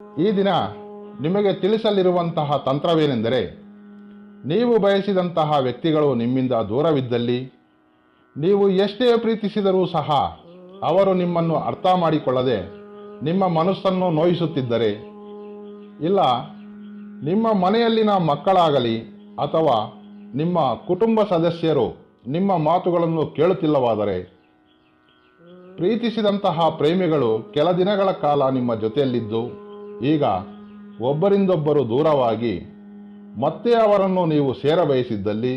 ಈ ದಿನ ನಿಮಗೆ ತಿಳಿಸಲಿರುವಂತಹ ತಂತ್ರವೇನೆಂದರೆ, ನೀವು ಬಯಸಿದಂತಹ ವ್ಯಕ್ತಿಗಳು ನಿಮ್ಮಿಂದ ದೂರವಿದ್ದಲ್ಲಿ, ನೀವು ಎಷ್ಟೇ ಪ್ರೀತಿಸಿದರೂ ಸಹ ಅವರು ನಿಮ್ಮನ್ನು ಅರ್ಥ ಮಾಡಿಕೊಳ್ಳದೆ ನಿಮ್ಮ ಮನಸ್ಸನ್ನು ನೋಯಿಸುತ್ತಿದ್ದರೆ, ಇಲ್ಲ, ನಿಮ್ಮ ಮನೆಯಲ್ಲಿನ ಮಕ್ಕಳಾಗಲಿ ಅಥವಾ ನಿಮ್ಮ ಕುಟುಂಬ ಸದಸ್ಯರು ನಿಮ್ಮ ಮಾತುಗಳನ್ನು ಕೇಳುತ್ತಿಲ್ಲವಾದರೆ, ಪ್ರೀತಿಸಿದಂತಹ ಪ್ರೇಮಿಗಳು ಕೆಲ ದಿನಗಳ ಕಾಲ ನಿಮ್ಮ ಜೊತೆಯಲ್ಲಿದ್ದು ಈಗ ಒಬ್ಬರಿಂದೊಬ್ಬರು ದೂರವಾಗಿ ಮತ್ತೆ ಅವರನ್ನು ನೀವು ಸೇರಬಯಸಿದ್ದಲ್ಲಿ,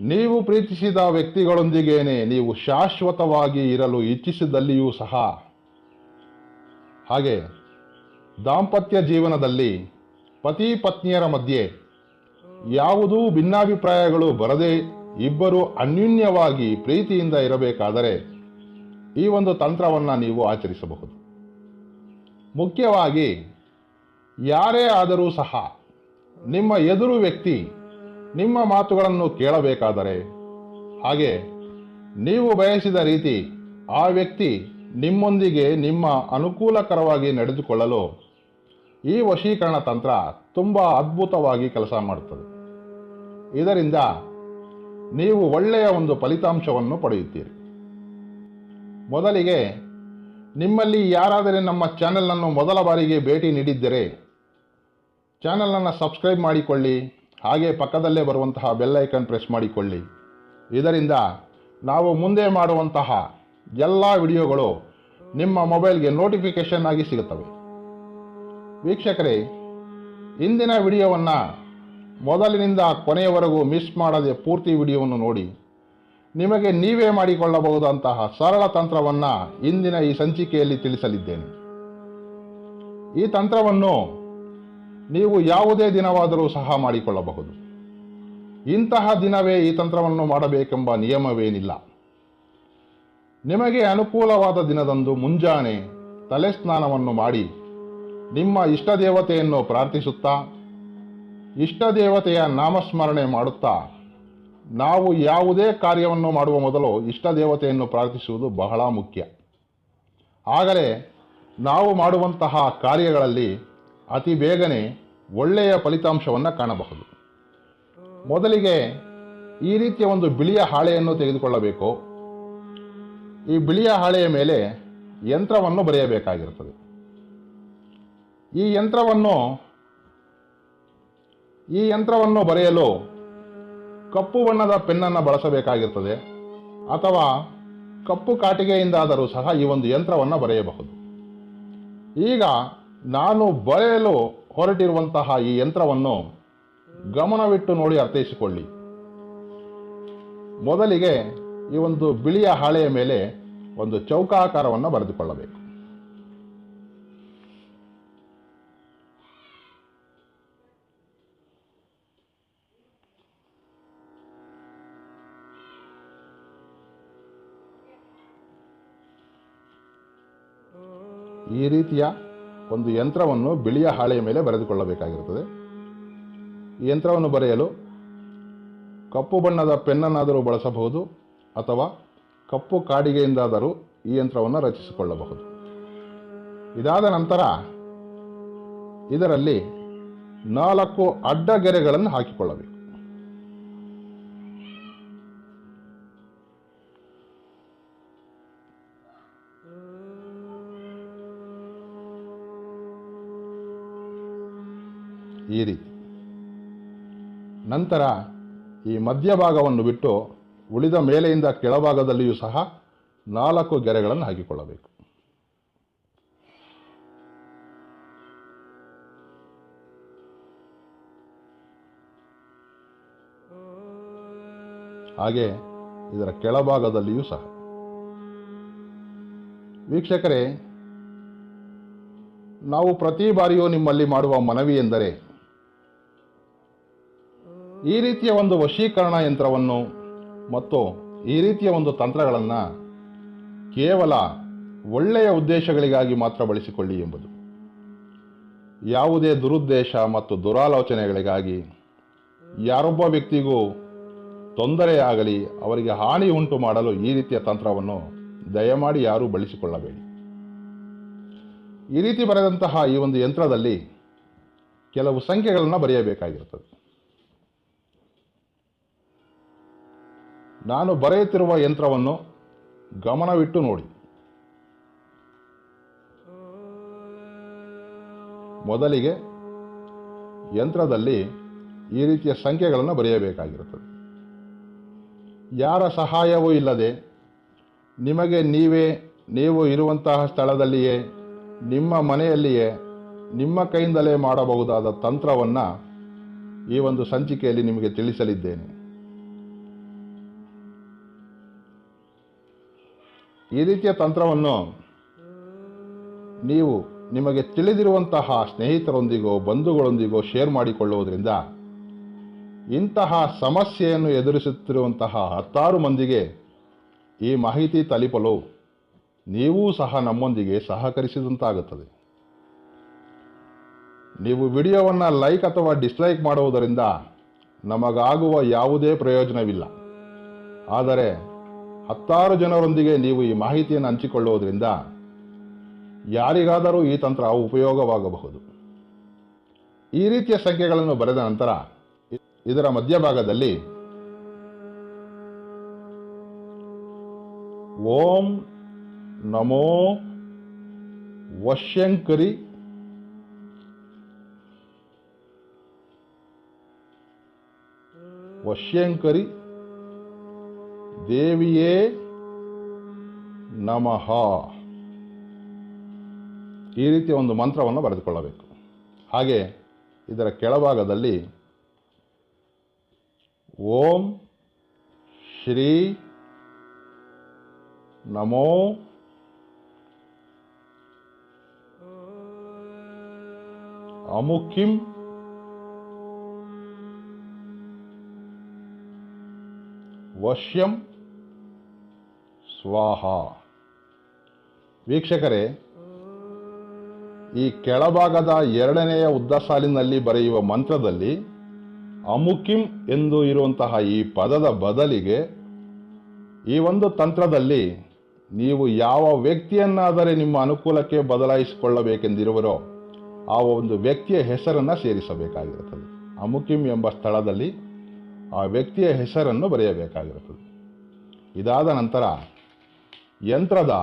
ನೀವು ಪ್ರೀತಿಸಿದ ವ್ಯಕ್ತಿಗಳೊಂದಿಗೇನೆ ನೀವು ಶಾಶ್ವತವಾಗಿ ಇರಲು ಇಚ್ಛಿಸಿದಲ್ಲಿಯೂ ಸಹ. ಹಾಗೆ ದಾಂಪತ್ಯ ಜೀವನದಲ್ಲಿ ಪತಿ ಪತ್ನಿಯರ ಮಧ್ಯೆ ಯಾವುದೂ ಭಿನ್ನಾಭಿಪ್ರಾಯಗಳು ಬರದೆ ಇಬ್ಬರು ಅನ್ಯೂನ್ಯವಾಗಿ ಪ್ರೀತಿಯಿಂದ ಇರಬೇಕಾದರೆ ಈ ಒಂದು ತಂತ್ರವನ್ನು ನೀವು ಆಚರಿಸಬಹುದು. ಮುಖ್ಯವಾಗಿ ಯಾರೇ ಆದರೂ ಸಹ ನಿಮ್ಮ ಎದುರು ವ್ಯಕ್ತಿ ನಿಮ್ಮ ಮಾತುಗಳನ್ನು ಕೇಳಬೇಕಾದರೆ ಹಾಗೆ ನೀವು ಬಯಸಿದ ರೀತಿ ಆ ವ್ಯಕ್ತಿ ನಿಮ್ಮೊಂದಿಗೆ ನಿಮ್ಮ ಅನುಕೂಲಕರವಾಗಿ ನಡೆದುಕೊಳ್ಳಲು ಈ ವಶೀಕರಣ ತಂತ್ರ ತುಂಬ ಅದ್ಭುತವಾಗಿ ಕೆಲಸ ಮಾಡುತ್ತದೆ. ಇದರಿಂದ ನೀವು ಒಳ್ಳೆಯ ಒಂದು ಫಲಿತಾಂಶವನ್ನು ಪಡೆಯುತ್ತೀರಿ. ಮೊದಲಿಗೆ ನಿಮ್ಮಲ್ಲಿ ಯಾರಾದರೆ ನಮ್ಮ ಚಾನೆಲನ್ನು ಮೊದಲ ಬಾರಿಗೆ ಭೇಟಿ ನೀಡಿದ್ದರೆ ಚಾನಲನ್ನು ಸಬ್ಸ್ಕ್ರೈಬ್ ಮಾಡಿಕೊಳ್ಳಿ, ಹಾಗೆ ಪಕ್ಕದಲ್ಲೇ ಬರುವಂತಹ ಬೆಲ್ಲೈಕನ್ ಪ್ರೆಸ್ ಮಾಡಿಕೊಳ್ಳಿ. ಇದರಿಂದ ನಾವು ಮುಂದೆ ಮಾಡುವಂತಹ ಎಲ್ಲ ವಿಡಿಯೋಗಳು ನಿಮ್ಮ ಮೊಬೈಲ್ಗೆ ನೋಟಿಫಿಕೇಷನ್ ಆಗಿ ಸಿಗುತ್ತವೆ. ವೀಕ್ಷಕರೇ, ಇಂದಿನ ವಿಡಿಯೋವನ್ನು ಮೊದಲಿನಿಂದ ಕೊನೆಯವರೆಗೂ ಮಿಸ್ ಮಾಡದೆ ಪೂರ್ತಿ ವಿಡಿಯೋವನ್ನು ನೋಡಿ ನಿಮಗೆ ನೀವೇ ಮಾಡಿಕೊಳ್ಳಬಹುದಂತಹ ಸರಳ ತಂತ್ರವನ್ನು ಇಂದಿನ ಈ ಸಂಚಿಕೆಯಲ್ಲಿ ತಿಳಿಸಲಿದ್ದೇನೆ. ಈ ತಂತ್ರವನ್ನು ನೀವು ಯಾವುದೇ ದಿನವಾದರೂ ಸಹ ಮಾಡಿಕೊಳ್ಳಬಹುದು. ಇಂತಹ ದಿನವೇ ಈ ತಂತ್ರವನ್ನು ಮಾಡಬೇಕೆಂಬ ನಿಯಮವೇನಿಲ್ಲ. ನಿಮಗೆ ಅನುಕೂಲವಾದ ದಿನದಂದು ಮುಂಜಾನೆ ತಲೆ ಸ್ನಾನವನ್ನು ಮಾಡಿ ನಿಮ್ಮ ಇಷ್ಟ ದೇವತೆಯನ್ನು ಪ್ರಾರ್ಥಿಸುತ್ತಾ ಇಷ್ಟ ದೇವತೆಯ ನಾಮಸ್ಮರಣೆ ಮಾಡುತ್ತಾ ನಾವು ಯಾವುದೇ ಕಾರ್ಯವನ್ನು ಮಾಡುವ ಮೊದಲು ಇಷ್ಟ ದೇವತೆಯನ್ನು ಪ್ರಾರ್ಥಿಸುವುದು ಬಹಳ ಮುಖ್ಯ. ಆಗಲೇ ನಾವು ಮಾಡುವಂತಹ ಕಾರ್ಯಗಳಲ್ಲಿ ಅತಿ ಬೇಗನೆ ಒಳ್ಳೆಯ ಫಲಿತಾಂಶವನ್ನು ಕಾಣಬಹುದು. ಮೊದಲಿಗೆ ಈ ರೀತಿಯ ಒಂದು ಬಿಳಿಯ ಹಾಳೆಯನ್ನು ತೆಗೆದುಕೊಳ್ಳಬೇಕು. ಈ ಬಿಳಿಯ ಹಾಳೆಯ ಮೇಲೆ ಯಂತ್ರವನ್ನು ಬರೆಯಬೇಕಾಗಿರುತ್ತದೆ. ಈ ಯಂತ್ರವನ್ನು ಈ ಯಂತ್ರವನ್ನು ಬರೆಯಲು ಕಪ್ಪು ಬಣ್ಣದ ಪೆನ್ನನ್ನು ಬಳಸಬೇಕಾಗಿರ್ತದೆ ಅಥವಾ ಕಪ್ಪು ಕಾಟಿಗೆಯಿಂದಾದರೂ ಸಹ ಈ ಒಂದು ಯಂತ್ರವನ್ನು ಬರೆಯಬಹುದು. ಈಗ ನಾನು ಬರೆಯಲು ಹೊರಟಿರುವಂತಹ ಈ ಯಂತ್ರವನ್ನು ಗಮನವಿಟ್ಟು ನೋಡಿ ಅರ್ಥೈಸಿಕೊಳ್ಳಿ. ಮೊದಲಿಗೆ ಈ ಒಂದು ಬಿಳಿಯ ಹಾಳೆಯ ಮೇಲೆ ಒಂದು ಚೌಕಾಕಾರವನ್ನು ಬರೆದುಕೊಳ್ಳಬೇಕು. ಈ ರೀತಿಯ ಒಂದು ಯಂತ್ರವನ್ನು ಬಿಳಿಯ ಹಾಳೆಯ ಮೇಲೆ ಬರೆದುಕೊಳ್ಳಬೇಕಾಗಿರುತ್ತದೆ. ಈ ಯಂತ್ರವನ್ನು ಬರೆಯಲು ಕಪ್ಪು ಬಣ್ಣದ ಪೆನ್ನನ್ನಾದರೂ ಬಳಸಬಹುದು ಅಥವಾ ಕಪ್ಪು ಕಾಡಿಗೆಯಿಂದಾದರೂ ಈ ಯಂತ್ರವನ್ನು ರಚಿಸಿಕೊಳ್ಳಬಹುದು. ಇದಾದ ನಂತರ ಇದರಲ್ಲಿ ನಾಲ್ಕು ಅಡ್ಡಗೆರೆಗಳನ್ನು ಹಾಕಿಕೊಳ್ಳಬೇಕು. ಈ ರೀತಿ ನಂತರ ಈ ಮಧ್ಯಭಾಗವನ್ನು ಬಿಟ್ಟು ಉಳಿದ ಮೇಲೆಯಿಂದ ಕೆಳಭಾಗದಲ್ಲಿಯೂ ಸಹ ನಾಲ್ಕು ಗೆರೆಗಳನ್ನು ಹಾಕಿಕೊಳ್ಳಬೇಕು. ಹಾಗೆ ಇದರ ಕೆಳಭಾಗದಲ್ಲಿಯೂ ಸಹ. ವೀಕ್ಷಕರೇ, ನಾವು ಪ್ರತಿ ಬಾರಿಯೂ ನಿಮ್ಮಲ್ಲಿ ಮಾಡುವ ಮನವಿ ಎಂದರೆ ಈ ರೀತಿಯ ಒಂದು ವಶೀಕರಣ ಯಂತ್ರವನ್ನು ಮತ್ತು ಈ ರೀತಿಯ ಒಂದು ತಂತ್ರಗಳನ್ನು ಕೇವಲ ಒಳ್ಳೆಯ ಉದ್ದೇಶಗಳಿಗಾಗಿ ಮಾತ್ರ ಬಳಸಿಕೊಳ್ಳಿ ಎಂಬುದು. ಯಾವುದೇ ದುರುದ್ದೇಶ ಮತ್ತು ದುರಾಲೋಚನೆಗಳಿಗಾಗಿ ಯಾರೊಬ್ಬ ವ್ಯಕ್ತಿಗೂ ತೊಂದರೆಯಾಗಲಿ ಅವರಿಗೆ ಹಾನಿ ಉಂಟು ಮಾಡಲು ಈ ರೀತಿಯ ತಂತ್ರವನ್ನು ದಯಮಾಡಿ ಯಾರೂ ಬಳಸಿಕೊಳ್ಳಬೇಡಿ. ಈ ರೀತಿ ಬರೆದಂತಹ ಈ ಒಂದು ಯಂತ್ರದಲ್ಲಿ ಕೆಲವು ಸಂಖ್ಯೆಗಳನ್ನು ಬರೆಯಬೇಕಾಗಿರುತ್ತದೆ. ನಾನು ಬರೆಯುತ್ತಿರುವ ಯಂತ್ರವನ್ನು ಗಮನವಿಟ್ಟು ನೋಡಿ. ಮೊದಲಿಗೆ ಯಂತ್ರದಲ್ಲಿ ಈ ರೀತಿಯ ಸಂಖ್ಯೆಗಳನ್ನು ಬರೆಯಬೇಕಾಗಿರುತ್ತದೆ. ಯಾರ ಸಹಾಯವೂ ಇಲ್ಲದೆ ನಿಮಗೆ ನೀವೇ, ನೀವು ಇರುವಂತಹ ಸ್ಥಳದಲ್ಲಿಯೇ, ನಿಮ್ಮ ಮನೆಯಲ್ಲಿಯೇ, ನಿಮ್ಮ ಕೈಯಿಂದಲೇ ಮಾಡಬಹುದಾದ ತಂತ್ರವನ್ನು ಈ ಒಂದು ಸಂಚಿಕೆಯಲ್ಲಿ ನಿಮಗೆ ತಿಳಿಸಲಿದ್ದೇನೆ. ಈ ರೀತಿಯ ತಂತ್ರವನ್ನು ನೀವು ನಿಮಗೆ ತಿಳಿದಿರುವಂತಹ ಸ್ನೇಹಿತರೊಂದಿಗೋ, ಬಂಧುಗಳೊಂದಿಗೋ ಶೇರ್ ಮಾಡಿಕೊಳ್ಳುವುದರಿಂದ ಇಂತಹ ಸಮಸ್ಯೆಯನ್ನು ಎದುರಿಸುತ್ತಿರುವಂತಹ ಹತ್ತಾರು ಮಂದಿಗೆ ಈ ಮಾಹಿತಿ ತಲುಪಲು ನೀವೂ ಸಹ ನಮ್ಮೊಂದಿಗೆ ಸಹಕರಿಸಿದಂತಾಗುತ್ತದೆ. ನೀವು ವಿಡಿಯೋವನ್ನು ಲೈಕ್ ಅಥವಾ ಡಿಸ್ಲೈಕ್ ಮಾಡುವುದರಿಂದ ನಮಗಾಗುವ ಯಾವುದೇ ಪ್ರಯೋಜನವಿಲ್ಲ. ಆದರೆ ಹತ್ತಾರು ಜನರೊಂದಿಗೆ ನೀವು ಈ ಮಾಹಿತಿಯನ್ನು ಹಂಚಿಕೊಳ್ಳುವುದರಿಂದ ಯಾರಿಗಾದರೂ ಈ ತಂತ್ರ ಉಪಯೋಗವಾಗಬಹುದು. ಈ ರೀತಿಯ ಸಂಖ್ಯೆಗಳನ್ನು ಬರೆದ ನಂತರ ಇದರ ಮಧ್ಯಭಾಗದಲ್ಲಿ ಓಂ ನಮೋ ವಶ್ಯಂಕರಿ ವಶ್ಯಂಕರಿ ದೇವಿಯೇ ನಮಃ. ಈ ರೀತಿಯ ಒಂದು ಮಂತ್ರವನ್ನು ಬರೆದುಕೊಳ್ಳಬೇಕು. ಹಾಗೆ ಇದರ ಕೆಳಭಾಗದಲ್ಲಿ ಓಂ ಶ್ರೀ ನಮೋ ಅಮುಖಿಂ ವಶ್ಯಂ ಸ್ವಾಹ. ವೀಕ್ಷಕರೇ, ಈ ಕೆಳಭಾಗದ ಎರಡನೆಯ ಉದ್ದ ಸಾಲಿನಲ್ಲಿ ಬರೆಯುವ ಮಂತ್ರದಲ್ಲಿ ಅಮುಕಿಂ ಎಂದು ಇರುವಂತಹ ಈ ಪದದ ಬದಲಿಗೆ ಈ ಒಂದು ತಂತ್ರದಲ್ಲಿ ನೀವು ಯಾವ ವ್ಯಕ್ತಿಯನ್ನಾದರೆ ನಿಮ್ಮ ಅನುಕೂಲಕ್ಕೆ ಬದಲಾಯಿಸಿಕೊಳ್ಳಬೇಕೆಂದಿರುವರೋ ಆ ಒಂದು ವ್ಯಕ್ತಿಯ ಹೆಸರನ್ನು ಸೇರಿಸಬೇಕಾಗಿರುತ್ತದೆ. ಅಮುಕಿಂ ಎಂಬ ಸ್ಥಳದಲ್ಲಿ ಆ ವ್ಯಕ್ತಿಯ ಹೆಸರನ್ನು ಬರೆಯಬೇಕಾಗಿರುತ್ತದೆ. ಇದಾದ ನಂತರ ಯಂತ್ರದ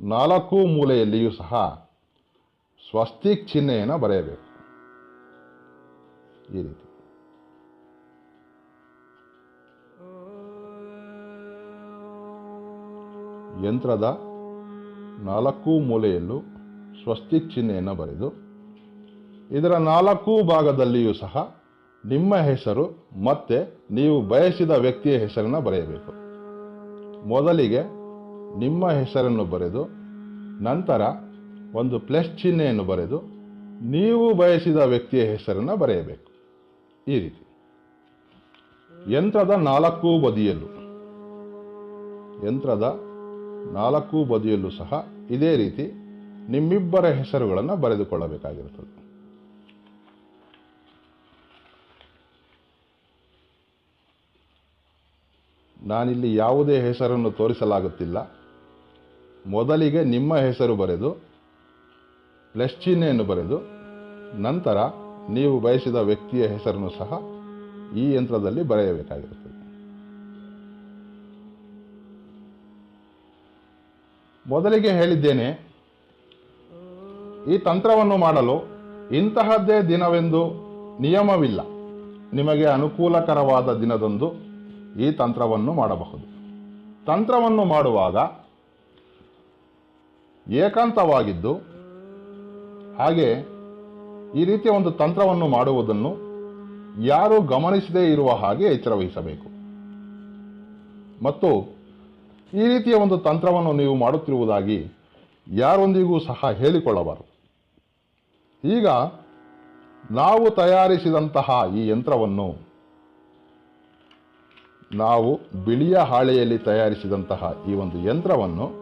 ನಾಲ್ಕು ಮೂಲೆಯಲ್ಲಿಯೂ ಸಹ ಸ್ವಸ್ತಿಕ್ ಚಿಹ್ನೆಯನ್ನು ಬರೆಯಬೇಕು. ಈ ರೀತಿ. ಯಂತ್ರದ ನಾಲ್ಕು ಮೂಲೆಯಲ್ಲೂ ಸ್ವಸ್ತಿಕ್ ಚಿಹ್ನೆಯನ್ನು ಬರೆದು, ಇದರ ನಾಲ್ಕು ಭಾಗದಲ್ಲಿಯೂ ಸಹ ನಿಮ್ಮ ಹೆಸರು ಮತ್ತೆ ನೀವು ಬಯಸಿದ ವ್ಯಕ್ತಿಯ ಹೆಸರನ್ನು ಬರೆಯಬೇಕು. ಮೊದಲಿಗೆ ನಿಮ್ಮ ಹೆಸರನ್ನು ಬರೆದು, ನಂತರ ಒಂದು ಪ್ಲಸ್ ಚಿಹ್ನೆಯನ್ನು ಬರೆದು, ನೀವು ಬಯಸಿದ ವ್ಯಕ್ತಿಯ ಹೆಸರನ್ನು ಬರೆಯಬೇಕು. ಈ ರೀತಿ. ಯಂತ್ರದ ನಾಲ್ಕು ಬದಿಯಲ್ಲೂ, ಯಂತ್ರದ ನಾಲ್ಕು ಬದಿಯಲ್ಲೂ ಸಹ ಇದೇ ರೀತಿ ನಿಮ್ಮಿಬ್ಬರ ಹೆಸರುಗಳನ್ನು ಬರೆದುಕೊಳ್ಳಬೇಕಾಗಿರುತ್ತದೆ. ನಾನಿಲ್ಲಿ ಯಾವುದೇ ಹೆಸರನ್ನು ತೋರಿಸಲಾಗುತ್ತಿಲ್ಲ. ಮೊದಲಿಗೆ ನಿಮ್ಮ ಹೆಸರು ಬರೆದು ಪ್ಲಸ್ ಚಿಹ್ನೆಯನ್ನು ಬರೆದು, ನಂತರ ನೀವು ಬಯಸಿದ ವ್ಯಕ್ತಿಯ ಹೆಸರನ್ನು ಸಹ ಈ ಯಂತ್ರದಲ್ಲಿ ಬರೆಯಬೇಕಾಗಿರುತ್ತದೆ. ಮೊದಲಿಗೆ ಹೇಳಿದ್ದೇನೆ, ಈ ತಂತ್ರವನ್ನು ಮಾಡಲು ಇಂತಹದ್ದೇ ದಿನವೆಂದು ನಿಯಮವಿಲ್ಲ. ನಿಮಗೆ ಅನುಕೂಲಕರವಾದ ದಿನದಂದು ಈ ತಂತ್ರವನ್ನು ಮಾಡಬಹುದು. ತಂತ್ರವನ್ನು ಮಾಡುವಾಗ ಏಕಾಂತವಾಗಿದ್ದು, ಹಾಗೆ ಈ ರೀತಿಯ ಒಂದು ತಂತ್ರವನ್ನು ಮಾಡುವುದನ್ನು ಯಾರೂ ಗಮನಿಸದೇ ಇರುವ ಹಾಗೆ ಎಚ್ಚರವಹಿಸಬೇಕು. ಮತ್ತು ಈ ರೀತಿಯ ಒಂದು ತಂತ್ರವನ್ನು ನೀವು ಮಾಡುತ್ತಿರುವುದಾಗಿ ಯಾರೊಂದಿಗೂ ಸಹ ಹೇಳಿಕೊಳ್ಳಬಾರದು. ಈಗ ನಾವು ತಯಾರಿಸಿದಂತಹ ಈ ಯಂತ್ರವನ್ನು ನಾವು ಬಿಳಿಯ ಹಾಳೆಯಲ್ಲಿ ತಯಾರಿಸಿದಂತಹ ಈ ಒಂದು ಯಂತ್ರವನ್ನು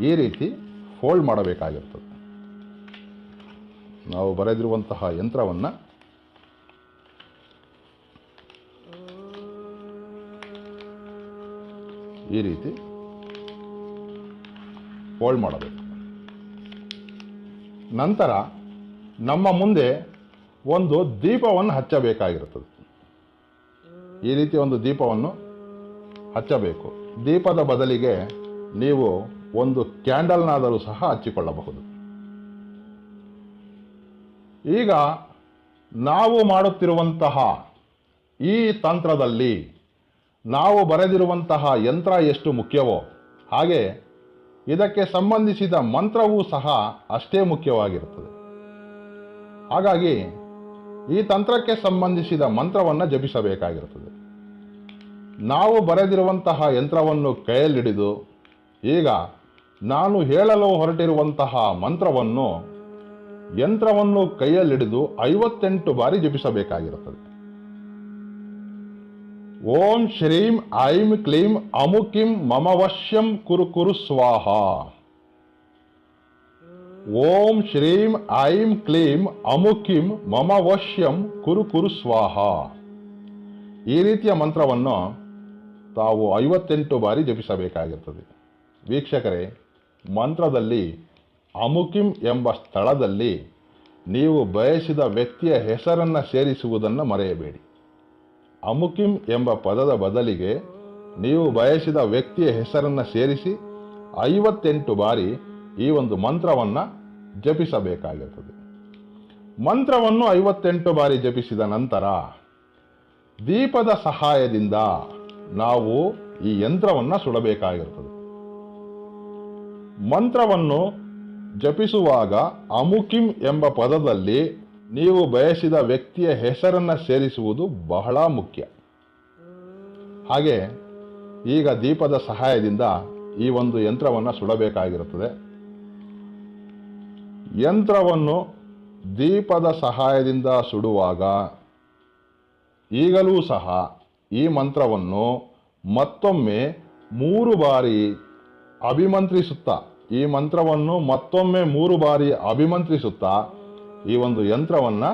ಈ ರೀತಿ ಫೋಲ್ಡ್ ಮಾಡಬೇಕಾಗಿರ್ತದೆ. ನಾವು ಬರೆದಿರುವಂತಹ ಯಂತ್ರವನ್ನು ಈ ರೀತಿ ಫೋಲ್ಡ್ ಮಾಡಬೇಕು. ನಂತರ ನಮ್ಮ ಮುಂದೆ ಒಂದು ದೀಪವನ್ನು ಹಚ್ಚಬೇಕಾಗಿರುತ್ತದೆ ಈ ರೀತಿ ಒಂದು ದೀಪವನ್ನು ಹಚ್ಚಬೇಕು. ದೀಪದ ಬದಲಿಗೆ ನೀವು ಒಂದು ಕ್ಯಾಂಡಲ್ನಾದರೂ ಸಹ ಹಚ್ಚಿಕೊಳ್ಳಬಹುದು. ಈಗ ನಾವು ಮಾಡುತ್ತಿರುವಂತಹ ಈ ತಂತ್ರದಲ್ಲಿ ನಾವು ಬರೆದಿರುವಂತಹ ಯಂತ್ರ ಎಷ್ಟು ಮುಖ್ಯವೋ ಹಾಗೆ ಇದಕ್ಕೆ ಸಂಬಂಧಿಸಿದ ಮಂತ್ರವೂ ಸಹ ಅಷ್ಟೇ ಮುಖ್ಯವಾಗಿರುತ್ತದೆ. ಹಾಗಾಗಿ ಈ ತಂತ್ರಕ್ಕೆ ಸಂಬಂಧಿಸಿದ ಮಂತ್ರವನ್ನು ಜಪಿಸಬೇಕಾಗಿರುತ್ತದೆ. ನಾವು ಬರೆದಿರುವಂತಹ ಯಂತ್ರವನ್ನು ಕೈಯಲ್ಲಿಡಿದು ಈಗ ನಾನು ಹೇಳಲು ಹೊರಟಿರುವಂತಹ ಮಂತ್ರವನ್ನು ಯಂತ್ರವನ್ನು ಕೈಯಲ್ಲಿಡಿದು ಐವತ್ತೆಂಟು ಬಾರಿ ಜಪಿಸಬೇಕಾಗಿರುತ್ತದೆ. ಓಂ ಶ್ರೀಂ ಐಂ ಕ್ಲೀಂ ಅಮುಕಿಂ ಮಮವಶ್ಯಂ ಕುರು ಕುರು ಸ್ವಾಹ. ಓಂ ಶ್ರೀಂ ಐಂ ಕ್ಲೀಂ ಅಮುಕಿಂ ಮಮವಶ್ಯಂ ಕುರು ಕುರು ಸ್ವಾಹ. ಈ ರೀತಿಯ ಮಂತ್ರವನ್ನು ತಾವು ಐವತ್ತೆಂಟು ಬಾರಿ ಜಪಿಸಬೇಕಾಗಿರ್ತದೆ ವೀಕ್ಷಕರೇ ಮಂತ್ರದಲ್ಲಿ ಅಮುಕಿಂ ಎಂಬ ಸ್ಥಳದಲ್ಲಿ ನೀವು ಬಯಸಿದ ವ್ಯಕ್ತಿಯ ಹೆಸರನ್ನು ಸೇರಿಸುವುದನ್ನು ಮರೆಯಬೇಡಿ. ಅಮುಕಿಂ ಎಂಬ ಪದದ ಬದಲಿಗೆ ನೀವು ಬಯಸಿದ ವ್ಯಕ್ತಿಯ ಹೆಸರನ್ನು ಸೇರಿಸಿ ಐವತ್ತೆಂಟು ಬಾರಿ ಈ ಒಂದು ಮಂತ್ರವನ್ನು ಜಪಿಸಬೇಕಾಗಿರ್ತದೆ ಮಂತ್ರವನ್ನು ಐವತ್ತೆಂಟು ಬಾರಿ ಜಪಿಸಿದ ನಂತರ ದೀಪದ ಸಹಾಯದಿಂದ ನಾವು ಈ ಯಂತ್ರವನ್ನು ಸುಡಬೇಕಾಗಿರುತ್ತದೆ. ಮಂತ್ರವನ್ನು ಜಪಿಸುವಾಗ ಅಮುಕಿಂ ಎಂಬ ಪದದಲ್ಲಿ ನೀವು ಬಯಸಿದ ವ್ಯಕ್ತಿಯ ಹೆಸರನ್ನು ಸೇರಿಸುವುದು ಬಹಳ ಮುಖ್ಯ. ಹಾಗೆ ಈಗ ದೀಪದ ಸಹಾಯದಿಂದ ಈ ಒಂದು ಯಂತ್ರವನ್ನು ಸುಡಬೇಕಾಗಿರುತ್ತದೆ. ಯಂತ್ರವನ್ನು ದೀಪದ ಸಹಾಯದಿಂದ ಸುಡುವಾಗ ಈಗಲೂ ಸಹ ಈ ಮಂತ್ರವನ್ನು ಮತ್ತೊಮ್ಮೆ ಮೂರು ಬಾರಿ ಅಭಿಮಂತ್ರಿಸುತ್ತಾ ಈ ಮಂತ್ರವನ್ನು ಮತ್ತೊಮ್ಮೆ ಮೂರು ಬಾರಿ ಅಭಿಮಂತ್ರಿಸುತ್ತಾ ಈ ಒಂದು ಯಂತ್ರವನ್ನು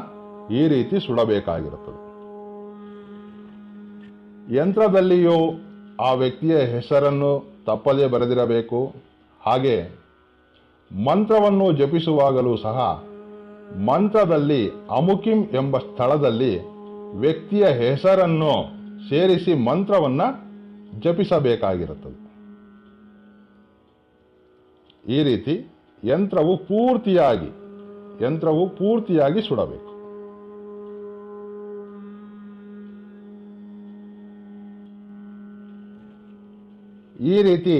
ಈ ರೀತಿ ಸುಡಬೇಕಾಗಿರುತ್ತದೆ. ಯಂತ್ರದಲ್ಲಿಯೂ ಆ ವ್ಯಕ್ತಿಯ ಹೆಸರನ್ನು ತಪ್ಪದೇ ಬರೆದಿರಬೇಕು. ಹಾಗೆ ಮಂತ್ರವನ್ನು ಜಪಿಸುವಾಗಲೂ ಸಹ ಮಂತ್ರದಲ್ಲಿ ಅಮುಕಿಂ ಎಂಬ ಸ್ಥಳದಲ್ಲಿ ವ್ಯಕ್ತಿಯ ಹೆಸರನ್ನು ಸೇರಿಸಿ ಮಂತ್ರವನ್ನು ಜಪಿಸಬೇಕಾಗಿರುತ್ತದೆ. ಈ ರೀತಿ ಯಂತ್ರವು ಪೂರ್ತಿಯಾಗಿ ಯಂತ್ರವು ಪೂರ್ತಿಯಾಗಿ ಸುಡಬೇಕು. ಈ ರೀತಿ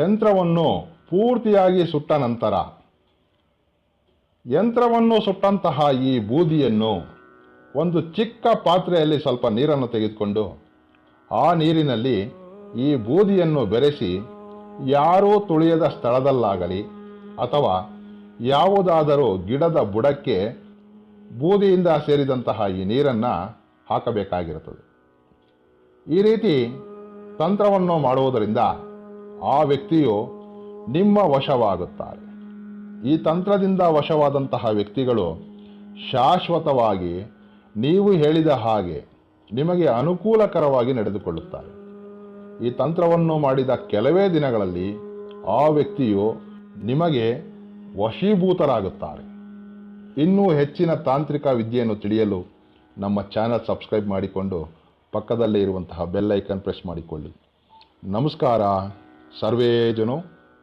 ಯಂತ್ರವನ್ನು ಪೂರ್ತಿಯಾಗಿ ಸುಟ್ಟ ನಂತರ, ಯಂತ್ರವನ್ನು ಸುಟ್ಟಂತಹ ಈ ಬೂದಿಯನ್ನು ಒಂದು ಚಿಕ್ಕ ಪಾತ್ರೆಯಲ್ಲಿ ಸ್ವಲ್ಪ ನೀರನ್ನು ತೆಗೆದುಕೊಂಡು, ಆ ನೀರಿನಲ್ಲಿ ಈ ಬೂದಿಯನ್ನು ಬೆರೆಸಿ ಯಾರೂ ತುಳಿಯದ ಸ್ಥಳದಲ್ಲಾಗಲಿ ಅಥವಾ ಯಾವುದಾದರೂ ಗಿಡದ ಬುಡಕ್ಕೆ ಬೂದಿಯಿಂದ ಸೇರಿದಂತಹ ಈ ನೀರನ್ನು ಹಾಕಬೇಕಾಗಿರುತ್ತದೆ. ಈ ರೀತಿ ತಂತ್ರವನ್ನು ಮಾಡುವುದರಿಂದ ಆ ವ್ಯಕ್ತಿಯು ನಿಮ್ಮ ವಶವಾಗುತ್ತಾರೆ. ಈ ತಂತ್ರದಿಂದ ವಶವಾದಂತಹ ವ್ಯಕ್ತಿಗಳು ಶಾಶ್ವತವಾಗಿ ನೀವು ಹೇಳಿದ ಹಾಗೆ ನಿಮಗೆ ಅನುಕೂಲಕರವಾಗಿ ನಡೆದುಕೊಳ್ಳುತ್ತಾರೆ. ಈ ತಂತ್ರವನ್ನು ಮಾಡಿದ ಕೆಲವೇ ದಿನಗಳಲ್ಲಿ ಆ ವ್ಯಕ್ತಿಯು ನಿಮಗೆ ವಶೀಭೂತರಾಗುತ್ತಾರೆ. ಇನ್ನೂ ಹೆಚ್ಚಿನ ತಾಂತ್ರಿಕ ವಿದ್ಯೆಯನ್ನು ತಿಳಿಯಲು ನಮ್ಮ ಚಾನಲ್ ಸಬ್ಸ್ಕ್ರೈಬ್ ಮಾಡಿಕೊಂಡು ಪಕ್ಕದಲ್ಲೇ ಇರುವಂತಹ ಬೆಲ್ ಐಕನ್ ಪ್ರೆಸ್ ಮಾಡಿಕೊಳ್ಳಿ. ನಮಸ್ಕಾರ. ಸರ್ವೇ ಜನೋ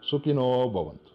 ಸುಖಿನೋ ಭವಂತು.